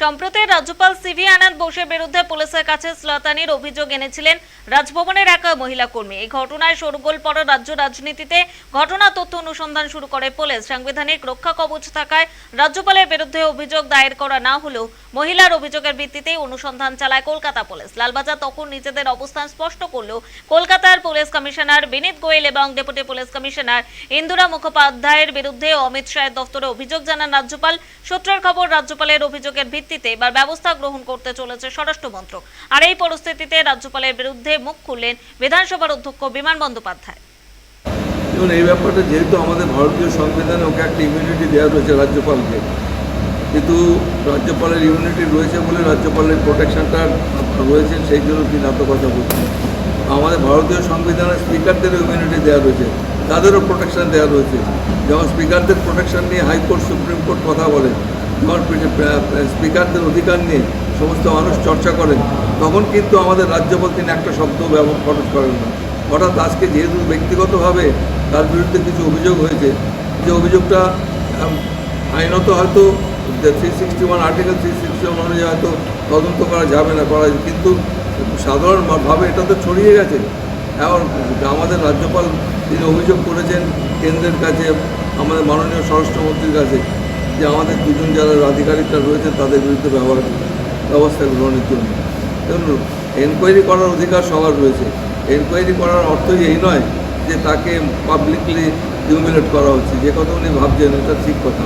সম্প্রতি রাজ্যপাল সিভি আনন্দ বোসের বিরুদ্ধে পুলিশের কাছে শ্লতানির অভিযোগ এনেছিলেন রাজভবনের এক মহিলা কর্মী। এই ঘটনায় শোরগোল পড়া রাজ্য রাজনীতিতে ঘটনা তথ্য অনুসন্ধান শুরু করে পুলিশ। সাংবিধানিক রক্ষা কবচ থাকায় রাজ্যপালের বিরুদ্ধে অভিযোগ দায়ের করা না হলেও মহিলার অভিযোগের ভিত্তিতে অনুসন্ধান চালায় কলকাতা পুলিশ। লালবাজার তখন নিজেদের অবস্থান স্পষ্ট করলেও কলকাতার পুলিশ কমিশনার বিনীত গোয়েল এবং ডেপুটি পুলিশ কমিশনার ইন্দুরা মুখোপাধ্যায়ের বিরুদ্ধে অমিত শাহের দফতরে অভিযোগ জানান রাজ্যপাল। সূত্রের খবর, রাজ্যপালের অভিযোগের ভিত্তিতে এবার ব্যবস্থা গ্রহণ করতে চলেছে স্বরাষ্ট্র মন্ত্রক। আর এই পরিস্থিতিতে রাজ্যপালের বিরুদ্ধে মুখ খুললেন বিধানসভার অধ্যক্ষ বিমান বন্দ্যোপাধ্যায়। এই ব্যাপারটা যেহেতু আমাদের ভারতীয় সংবিধানে ওকে একটা ইমিউনিটি দেওয়া রয়েছে রাজ্যপালকে, কিন্তু রাজ্যপালের ইমিউনিটি রয়েছে বলে রাজ্যপালের প্রোটেকশনটা রয়েছে, সেই জন্য তিনি এত কথা বলছেন। আমাদের ভারতীয় সংবিধানে স্পিকারদেরও ইমিউনিটি দেওয়া রয়েছে, তাদেরও প্রোটেকশন দেওয়া রয়েছে। যেমন স্পিকারদের প্রোটেকশন নিয়ে হাইকোর্ট, সুপ্রিম কোর্ট কথা বলে স্পিকারদের অধিকার নিয়ে সমস্ত মানুষ চর্চা করেন, তখন কিন্তু আমাদের রাজ্যপাল তিনি একটা শব্দ ব্যবহার খরচ করেন না। হঠাৎ আজকে যেহেতু ব্যক্তিগতভাবে তার বিরুদ্ধে কিছু অভিযোগ হয়েছে, যে অভিযোগটা আইনত হয়তো three sixty one article three sixty one অনুযায়ী হয়তো তদন্ত করা যাবে না, করা কিন্তু সাধারণভাবে এটা তো ছড়িয়ে গেছে। এখন আমাদের রাজ্যপাল তিনি অভিযোগ করেছেন কেন্দ্রের কাছে, আমাদের মাননীয় স্বরাষ্ট্রমন্ত্রীর কাছে যে আমাদের দুজন যারা আধিকারিকরা রয়েছে তাদের বিরুদ্ধে ব্যবহার ব্যবস্থা গ্রহণের জন্য। দেখুন এনকোয়ারি করার অধিকার সবার রয়েছে। এনকোয়ারি করার অর্থই এই নয় যে তাকে পাবলিকলি হিউমিলেট করা হচ্ছে। যে কথা উনি ভাবছেন, এটা ঠিক কথা।